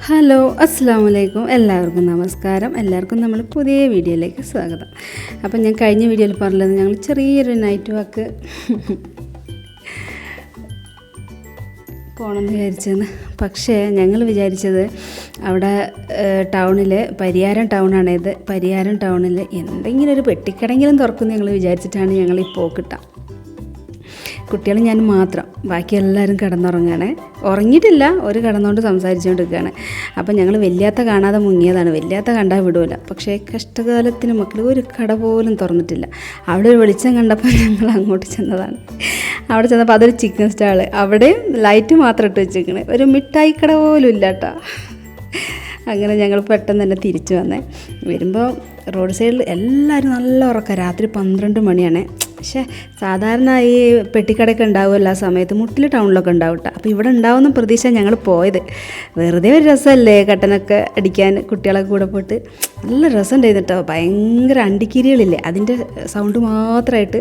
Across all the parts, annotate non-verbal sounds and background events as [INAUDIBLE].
Hello അസ്സാം വലൈക്കും എല്ലാവർക്കും നമസ്കാരം. എല്ലാവർക്കും നമ്മൾ പുതിയ വീഡിയോയിലേക്ക് സ്വാഗതം. അപ്പം ഞാൻ കഴിഞ്ഞ വീഡിയോയിൽ പറഞ്ഞത് ഞങ്ങൾ ചെറിയൊരു നൈറ്റ് വാക്ക് പോകണമെന്ന് വിചാരിച്ചെന്ന്. പക്ഷേ ഞങ്ങൾ വിചാരിച്ചത് അവിടെ ടൗണിൽ പരിയാരം ടൗണാണ് ഇത് പരിയാരം ടൗണിൽ എന്തെങ്കിലും ഒരു പെട്ടിക്കടെങ്കിലും തുറക്കുമെന്ന് ഞങ്ങൾ വിചാരിച്ചിട്ടാണ് ഞങ്ങൾ ഈ പോക്കിട്ട കുട്ടികൾ ഞാൻ മാത്രം. ബാക്കി എല്ലാവരും കിടന്നുറങ്ങുകയാണ് ഉറങ്ങിയിട്ടില്ല ഒരു കിടന്നുകൊണ്ട് സംസാരിച്ചുകൊണ്ടിരിക്കുകയാണ് അപ്പം ഞങ്ങൾ വല്യാത്ത കാണാതെ മുങ്ങിയതാണ്. വല്യാത്ത കണ്ടാൽ വിടൂല. പക്ഷേ കഷ്ടകാലത്തിന് മക്കൾ ഒരു കട പോലും തുറന്നിട്ടില്ല. അവിടെ ഒരു വെളിച്ചം കണ്ടപ്പോൾ ഞങ്ങൾ അങ്ങോട്ട് ചെന്നതാണ്. അവിടെ ചെന്നപ്പോൾ അതൊരു ചിക്കൻ സ്റ്റാൾ അവിടെ ലൈറ്റ് മാത്രം ഇട്ട് വെച്ചിരിക്കണേ. ഒരു മിഠായി കട പോലും ഇല്ല കേട്ടോ. അങ്ങനെ ഞങ്ങൾ പെട്ടെന്ന് തന്നെ തിരിച്ചു വന്നേ. വരുമ്പോൾ റോഡ് സൈഡിൽ എല്ലാവരും നല്ല ഉറക്കം. രാത്രി പന്ത്രണ്ട് മണിയാണ്. പക്ഷേ സാധാരണ ഈ പെട്ടിക്കടയൊക്കെ ഉണ്ടാവുമല്ലോ ആ സമയത്ത് മുട്ടിൽ ടൗണിലൊക്കെ ഉണ്ടാവും കേട്ടോ അപ്പോൾ ഇവിടെ ഉണ്ടാവുന്ന പ്രതീക്ഷ ഞങ്ങൾ പോയത്. വെറുതെ ഒരു രസമല്ലേ കട്ടനൊക്കെ അടിക്കാൻ കുട്ടികളൊക്കെ കൂടെ പോയിട്ട്? നല്ല രസമുണ്ടായിരുന്നു കേട്ടോ ഭയങ്കര അണ്ടിക്കിരികളില്ലേ? അതിന്റെ സൗണ്ട് മാത്രമായിട്ട്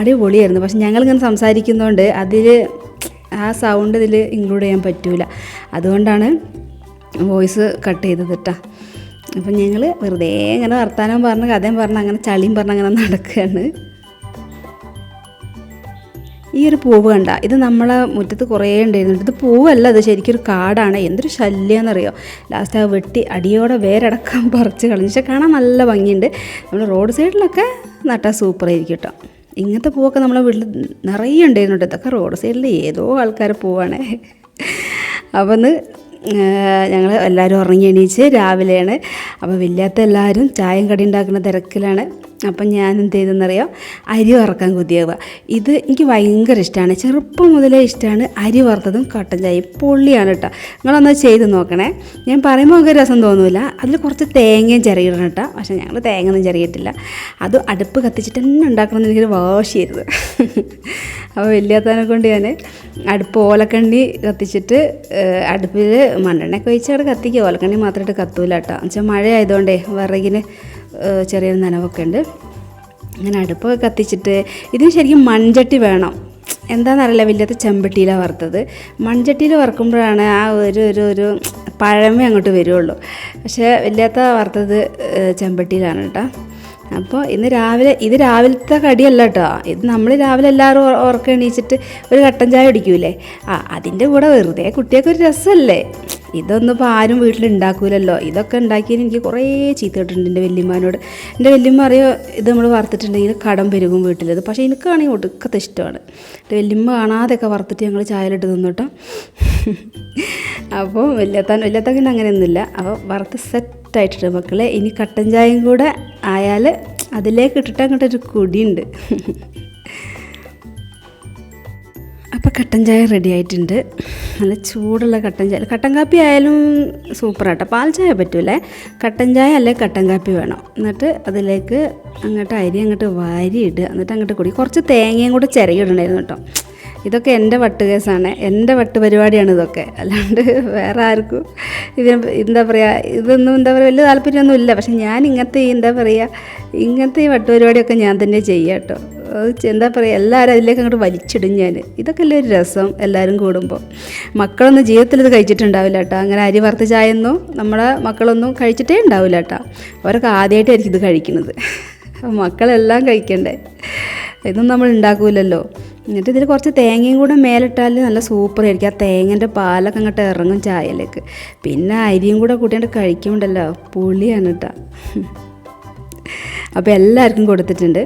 അടിപൊളിയായിരുന്നു. പക്ഷെ ഞങ്ങളിങ്ങനെ സംസാരിക്കുന്നതുകൊണ്ട് അതിൽ ആ സൗണ്ട് ഇതിൽ ഇൻക്ലൂഡ് ചെയ്യാൻ പറ്റൂല. അതുകൊണ്ടാണ് വോയിസ് കട്ട് ചെയ്തത് കേട്ടോ അപ്പം ഞങ്ങൾ വെറുതെ ഇങ്ങനെ വർത്തമാനം പറഞ്ഞ് കഥയും പറഞ്ഞ് അങ്ങനെ ചളിയും പറഞ്ഞ് അങ്ങനെ നടക്കുകയാണ് ഈ ഒരു പൂവ് കണ്ട ഇത് നമ്മളെ മുറ്റത്ത് കുറേ ഉണ്ടായിരുന്നു ഇത് പൂവല്ല അത് ശരിക്കും ഒരു കാടാണ്. എന്തൊരു ശല്യമെന്നറിയോ ലാസ്റ്റ് ആ വെട്ടി അടിയോടെ വേരടക്കം [LAUGHS] പറിച്ച് കളഞ്ഞു. പക്ഷെ കാണാൻ നല്ല ഭംഗിയുണ്ട്. നമ്മൾ റോഡ് സൈഡിലൊക്കെ നട്ടാൽ സൂപ്പറായിരിക്കും കേട്ടോ. ഇങ്ങനത്തെ പൂവൊക്കെ നമ്മളെ വീട്ടിൽ നിറയെ ഉണ്ടായിരുന്നു കേട്ടോ ഇതൊക്കെ റോഡ് സൈഡിൽ ഏതോ ആൾക്കാർ പൂവാണ്. [LAUGHS] അപ്പം ഞങ്ങൾ എല്ലാവരും ഉറങ്ങി എണീച്ച് രാവിലെയാണ്. അപ്പോൾ വില്ലാത്ത എല്ലാവരും ചായം കടി ഉണ്ടാക്കുന്ന തിരക്കിലാണ്. അപ്പം ഞാൻ എന്ത് ചെയ്തെന്നറിയാം അരി വറക്കാൻ കൊതിയാവുക. ഇത് എനിക്ക് ഭയങ്കര ഇഷ്ടമാണ് ചെറുപ്പം മുതലേ ഇഷ്ടമാണ് അരി വറുത്തതും കട്ടൻ ചായയും. പൊള്ളിയാണ് കേട്ടോ. നിങ്ങളൊന്ന് ചെയ്ത് നോക്കണേ. ഞാൻ പറയുമ്പോൾ നമുക്ക് രസം തോന്നില്ല അതിൽ കുറച്ച് തേങ്ങയും ചിരകിടണം കേട്ടോ. പക്ഷേ ഞങ്ങൾ തേങ്ങ ഒന്നും ചിരകിയിട്ടില്ല അത് അടുപ്പ് കത്തിച്ചിട്ട് തന്നെ ഉണ്ടാക്കണം എന്ന് എനിക്കൊരു വാശിയായിരുന്നു. അപ്പോൾ വലിയാത്തതിനെ കൊണ്ട് ഞാൻ അടുപ്പ് ഓലക്കണ്ണി കത്തിച്ചിട്ട് അടുപ്പിൽ മണ്ണെണ്ണയൊക്കെ ഒഴിച്ച് കത്തിക്കുക. ഓലക്കണ്ണി മാത്രമായിട്ട് കത്തൂല കേട്ടോ. എന്നുവെച്ചാൽ മഴ ആയതുകൊണ്ടേ വിറകിന് ചെറിയൊരു നനവൊക്കെ ഉണ്ട്. അങ്ങനെ അടുപ്പൊക്കെ കത്തിച്ചിട്ട് ഇതിന് ശരിക്കും മൺചട്ടി വേണം. എന്താണെന്നറിയില്ല വലിയത് ചെമ്പട്ടിയിലാണ് വറുത്തത്. മൺചട്ടിയിൽ വറുക്കുമ്പോഴാണ് ആ ഒരു ഒരു ഒരു പഴമ അങ്ങോട്ട് വരുള്ളൂ. പക്ഷേ വലിയത്ത വറുത്തത് ചെമ്പട്ടിയിലാണ് കേട്ടോ. അപ്പോൾ ഇന്ന് രാവിലെ ഇത് രാവിലത്തെ കടിയല്ല കേട്ടോ. ഇത് നമ്മൾ രാവിലെ എല്ലാവരും ഉറക്കം എണീച്ചിട്ട് ഒരു കട്ടൻ ചായ കുടിക്കൂലേ? ആ അതിന്റെ കൂടെ വെറുതെ കുട്ടിയൊക്കെ ഒരു രസമല്ലേ? ഇതൊന്നും ഇപ്പോൾ ആരും വീട്ടിൽ ഉണ്ടാക്കൂലല്ലോ. ഇതൊക്കെ ഉണ്ടാക്കിയതിന് എനിക്ക് കുറേ ചീത്ത കിട്ടിയിട്ടുണ്ട് എന്റെ വല്യമ്മാനോട്. എന്റെ വല്യമ്മ അറിയോ? ഇത് നമ്മൾ വറുത്തിട്ടുണ്ടെങ്കിൽ കടം പെരുകും വീട്ടിലത്. പക്ഷേ എനിക്കാണെങ്കിൽ ഒടുക്കത്തെ ഇഷ്ടമാണ്. എന്റെ വല്യമ്മ കാണാതെയൊക്കെ വറുത്തിട്ട് ഞങ്ങൾ ചായയിലിട്ട് തിന്നു കേട്ടോ. അപ്പോൾ വല്യത്താൻ അങ്ങനെ അങ്ങനെയൊന്നുമില്ല. അപ്പോൾ വറുത്ത് സെറ്റായിട്ടുണ്ട് മക്കളെ. ഇനി കട്ടൻ ചായയും കൂടെ ആയാൽ അതിലേക്ക് ഇട്ടിട്ട് അങ്ങോട്ടൊരു കുടിയുണ്ട്. കട്ടൻ ചായ റെഡി ആയിട്ടുണ്ട്. നല്ല ചൂടുള്ള കട്ടൻ ചായ. കട്ടൻ കാപ്പി ആയാലും സൂപ്പറാട്ടോ പാൽ ചായ പറ്റൂലേ? കട്ടൻ ചായ അല്ലെ കട്ടൻ കാപ്പി വേണം. എന്നിട്ട് അതിലേക്ക് അങ്ങോട്ട് അരി അങ്ങോട്ട് വാരി ഇടുക എന്നിട്ട് അങ്ങോട്ട് കുടി. കുറച്ച് തേങ്ങയും കൂടെ ചിരകിടണമായിരുന്നു കേട്ടോ. ഇതൊക്കെ എന്റെ വട്ട് കേസാണ്. എന്റെ വട്ട് പരിപാടിയാണ് ഇതൊക്കെ. അല്ലാണ്ട് വേറെ ആർക്കും ഇതിന് എന്താ പറയുക ഇതൊന്നും എന്താ പറയുക വലിയ താല്പര്യമൊന്നും ഇല്ല പക്ഷെ ഞാൻ ഇങ്ങനത്തെ എന്താ പറയുക ഇങ്ങനത്തെ ഈ വട്ട് പരിപാടിയൊക്കെ ഞാൻ തന്നെ ചെയ്യാം കേട്ടോ. എന്താ പറയുക എല്ലാവരും അതിലേക്ക് അങ്ങോട്ട് വലിച്ചിടും ഞാൻ ഇതൊക്കെ അല്ലേ ഒരു രസം എല്ലാവരും കൂടുമ്പോൾ മക്കളൊന്നും ജീവിതത്തിൽ ഇത് കഴിച്ചിട്ടുണ്ടാവില്ല കേട്ടോ അങ്ങനെ അരി വറുത്ത ചായയൊന്നും നമ്മളെ മക്കളൊന്നും കഴിച്ചിട്ടേ ഉണ്ടാവില്ല കേട്ടോ അവരൊക്കെ ആദ്യമായിട്ടായിരിക്കും ഇത് കഴിക്കുന്നത്. മക്കളെല്ലാം കഴിക്കണ്ടേ? ഇതൊന്നും നമ്മൾ ഉണ്ടാക്കൂലല്ലോ. എന്നിട്ട് ഇതിൽ കുറച്ച് തേങ്ങയും കൂടെ മേലിട്ടാൽ നല്ല സൂപ്പറായിരിക്കും ആ തേങ്ങന്റെ പാലൊക്കെ അങ്ങോട്ട് ഇറങ്ങും ചായയിലേക്ക്. പിന്നെ അരിയും കൂടെ കൂട്ടിയിട്ട് കഴിക്കുമ്പോണ്ടല്ലോ പുളിയാണ് കേട്ടോ അപ്പോൾ എല്ലാവർക്കും കൊടുത്തിട്ടുണ്ട്.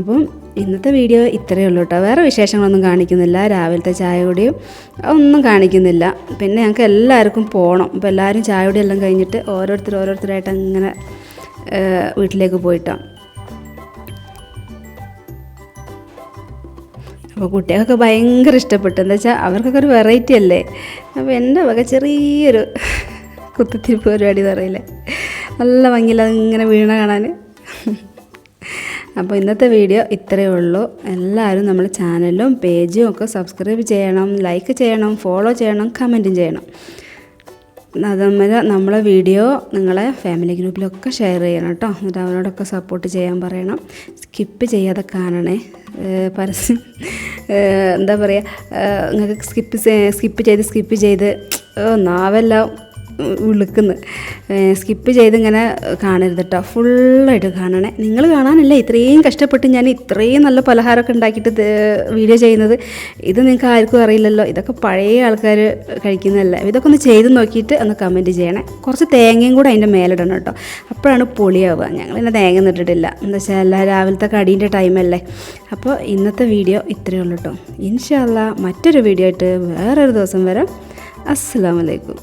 അപ്പം ഇന്നത്തെ വീഡിയോ ഇത്രയേ ഉള്ളൂ കേട്ടോ. വേറെ വിശേഷങ്ങളൊന്നും കാണിക്കുന്നില്ല. രാവിലത്തെ ചായ കൂടിയും ഒന്നും കാണിക്കുന്നില്ല. പിന്നെ ഞങ്ങൾക്ക് എല്ലാവർക്കും പോകണം അപ്പോൾ എല്ലാവരും ചായ എല്ലാം കഴിഞ്ഞിട്ട് ഓരോരുത്തർ ഓരോരുത്തരായിട്ട് അങ്ങനെ വീട്ടിലേക്ക് പോയിട്ടാണ് അപ്പോൾ കുട്ടികൾക്കൊക്കെ ഭയങ്കര ഇഷ്ടപ്പെട്ടു. എന്താ വെച്ചാൽ അവർക്കൊക്കെ ഒരു വെറൈറ്റി അല്ലേ? അപ്പോൾ എന്റെ വക ചെറിയൊരു കുത്തിത്തിരിപ്പ് പരിപാടി പറയില്ലേ? നല്ല ഭംഗിയിൽ അതിങ്ങനെ വീണ കാണാൻ. അപ്പോൾ ഇന്നത്തെ വീഡിയോ ഇത്രയേ ഉള്ളൂ. എല്ലാവരും നമ്മുടെ ചാനലും പേജും ഒക്കെ സബ്സ്ക്രൈബ് ചെയ്യണം ലൈക്ക് ചെയ്യണം ഫോളോ ചെയ്യണം കമന്റും ചെയ്യണം. അതുപോലെ നമ്മളെ വീഡിയോ നിങ്ങളെ ഫാമിലി ഗ്രൂപ്പിലൊക്കെ ഷെയർ ചെയ്യണം കേട്ടോ എന്നിട്ട് അവരോടൊക്കെ സപ്പോർട്ട് ചെയ്യാൻ പറയണം. സ്കിപ്പ് ചെയ്യാതെ കാണണേ. പരസ്യം. എന്താ പറയുക നിങ്ങൾക്ക് സ്കിപ്പ് സ്കിപ്പ് ചെയ്ത് സ്കിപ്പ് ചെയ്ത് നാവെല്ലാം വിളിക്കുന്നു. സ്കിപ്പ് ചെയ്ത് ഇങ്ങനെ കാണരുത് കേട്ടോ ഫുള്ളായിട്ട് കാണണേ. നിങ്ങൾ കാണാനല്ല ഇത്രയും കഷ്ടപ്പെട്ട് ഞാൻ ഇത്രയും നല്ല പലഹാരമൊക്കെ ഉണ്ടാക്കിയിട്ട് വീഡിയോ ചെയ്യുന്നത്. ഇത് നിങ്ങൾക്ക് ആർക്കും അറിയില്ലല്ലോ. ഇതൊക്കെ പഴയ ആൾക്കാർ കഴിക്കുന്നതല്ല. ഇതൊക്കെ ഒന്ന് ചെയ്ത് നോക്കിയിട്ട് ഒന്ന് കമന്റ് ചെയ്യണേ. കുറച്ച് തേങ്ങയും കൂടെ അതിന്റെ മേലിടണം കേട്ടോ അപ്പോഴാണ് പൊളിയാവുക. ഞങ്ങൾ ഇന്നെ തേങ്ങ നിട്ടിട്ടില്ല എന്താ വെച്ചാൽ എല്ലാ രാവിലത്തെ കടീന്റെ ടൈമല്ലേ അപ്പോൾ ഇന്നത്തെ വീഡിയോ ഇത്രയേ ഉള്ളൂ കേട്ടോ ഇൻഷാല്ല മറ്റൊരു വീഡിയോ ആയിട്ട് വേറൊരു ദിവസം വരാം. അസ്സാം വലൈക്കും